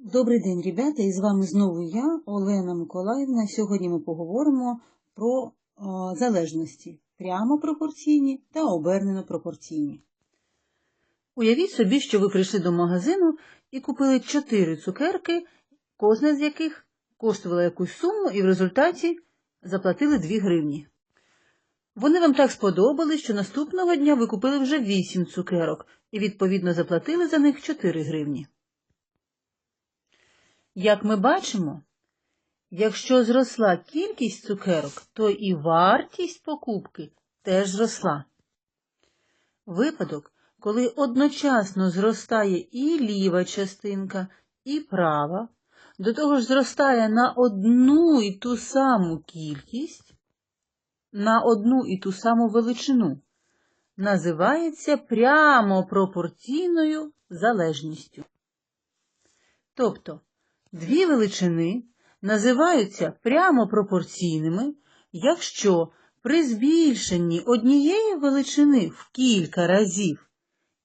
Добрий день, ребята, і з вами знову я, Олена Миколаївна. Сьогодні ми поговоримо про залежності прямо пропорційні та обернено пропорційні. Уявіть собі, що ви прийшли до магазину і купили 4 цукерки, кожна з яких коштувала якусь суму, і в результаті заплатили 2 гривні. Вони вам так сподобались, що наступного дня ви купили вже 8 цукерок і, відповідно, заплатили за них 4 гривні. Як ми бачимо, якщо зросла кількість цукерок, то і вартість покупки теж зросла. Випадок, коли одночасно зростає і ліва частинка, і права, до того ж зростає на одну і ту саму кількість, на одну і ту саму величину, називається прямо пропорційною залежністю. Тобто, Дві величини називаються прямо пропорційними, якщо при збільшенні однієї величини в кілька разів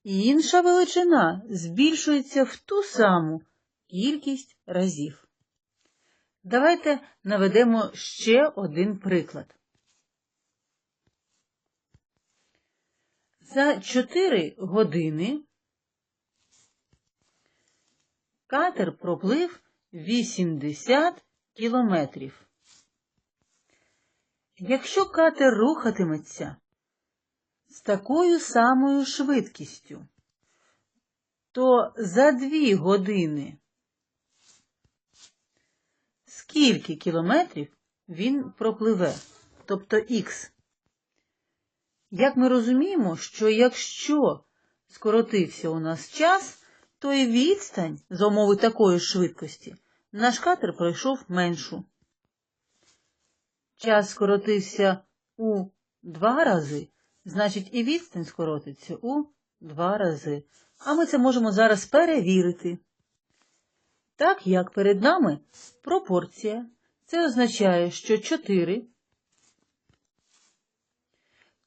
інша величина збільшується в ту саму кількість разів. Давайте наведемо ще один приклад. За 4 години катер проплив 80 кілометрів. Якщо катер рухатиметься з такою самою швидкістю, то за дві години скільки кілометрів він пропливе, тобто х. Як ми розуміємо, що якщо скоротився у нас час, то і відстань за умови такої швидкості наш катер пройшов меншу. Час скоротився у два рази, значить і відстань скоротиться у два рази. А ми це можемо зараз перевірити. Так як перед нами пропорція, це означає, що 4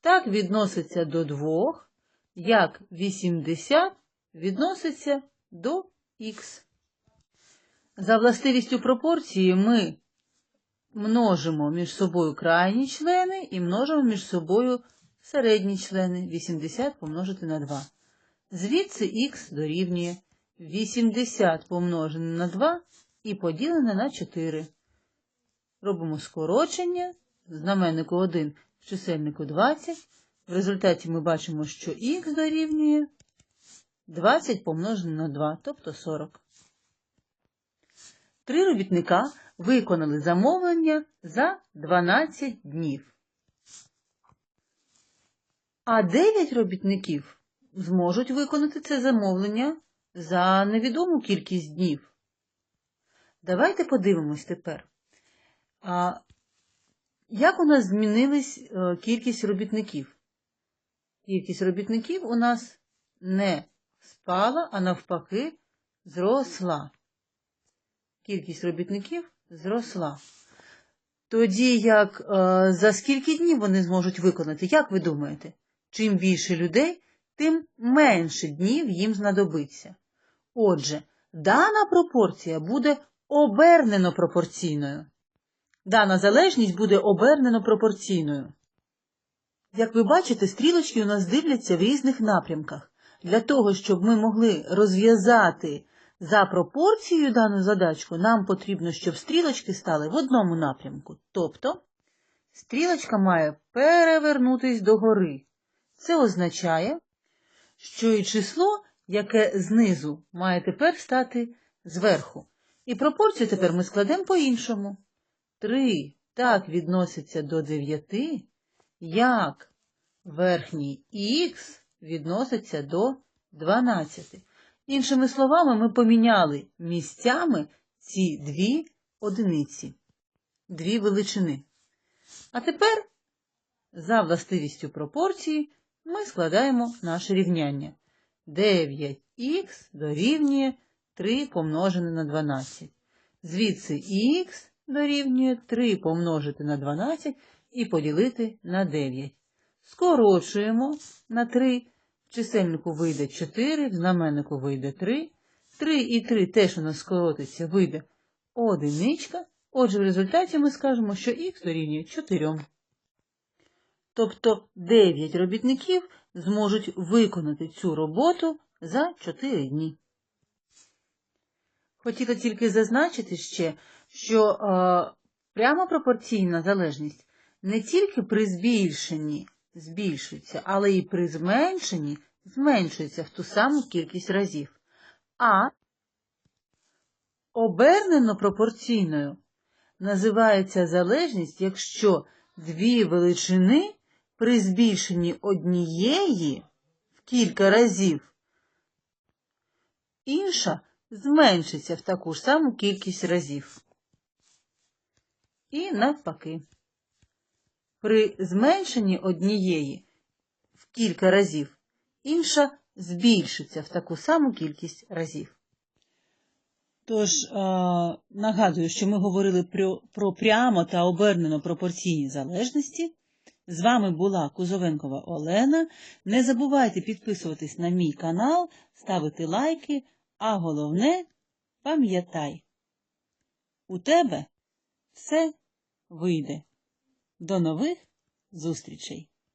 так відноситься до 2, як 80 відноситься до х. За властивістю пропорції ми множимо між собою крайні члени і множимо між собою середні члени 80 помножити на 2. Звідси х дорівнює 80 помножене на 2 і поділене на 4. Робимо скорочення, знаменнику 1 в чисельнику 20. В результаті ми бачимо, що х дорівнює 20 помножене на 2, тобто 40. Три робітника виконали замовлення за 12 днів. А 9 робітників зможуть виконати це замовлення за невідому кількість днів. Давайте подивимось тепер. Як у нас змінилась е, кількість робітників? Кількість робітників у нас не спала, а навпаки, зросла кількість робітників зросла. Тоді як е, за скільки днів вони зможуть виконати, як ви думаєте? Чим більше людей, тим менше днів їм знадобиться. Отже, дана пропорція буде обернено пропорційною. Дана залежність буде обернено пропорційною. Як ви бачите, стрілочки у нас дивляться в різних напрямках. Для того, щоб ми могли розв'язати за пропорцією дану задачку нам потрібно, щоб стрілочки стали в одному напрямку. Тобто стрілочка має перевернутись догори. Це означає, що і число, яке знизу, має тепер стати зверху. І пропорцію тепер ми складемо по-іншому. 3 так відноситься до 9, як верхній х відноситься до 12. Іншими словами, ми поміняли місцями ці дві одиниці, дві величини. А тепер, за властивістю пропорції, ми складаємо наше рівняння. 9х дорівнює 3 помножене на 12. Звідси х дорівнює 3 помножити на 12 і поділити на 9. Скорочуємо на 3 в чисельнику вийде 4, в знаменнику вийде 3. 3 і 3 теж у нас скоротиться, вийде одиничка. Отже, в результаті ми скажемо, що х дорівнює 4. Тобто 9 робітників зможуть виконати цю роботу за 4 дні. Хотіла тільки зазначити ще, що е, прямо пропорційна залежність не тільки при збільшенні збільшується, але і при зменшенні зменшується в ту саму кількість разів. А обернено пропорційною називається залежність, якщо дві величини при збільшенні однієї в кілька разів, інша зменшиться в таку ж саму кількість разів. І навпаки. При зменшенні однієї в кілька разів, інша збільшиться в таку саму кількість разів. Тож, е, нагадую, що ми говорили про, про прямо та обернено пропорційні залежності. З вами була Кузовенкова Олена. Не забувайте підписуватись на мій канал, ставити лайки, а головне, пам'ятай, у тебе все вийде. До нових зустрічей!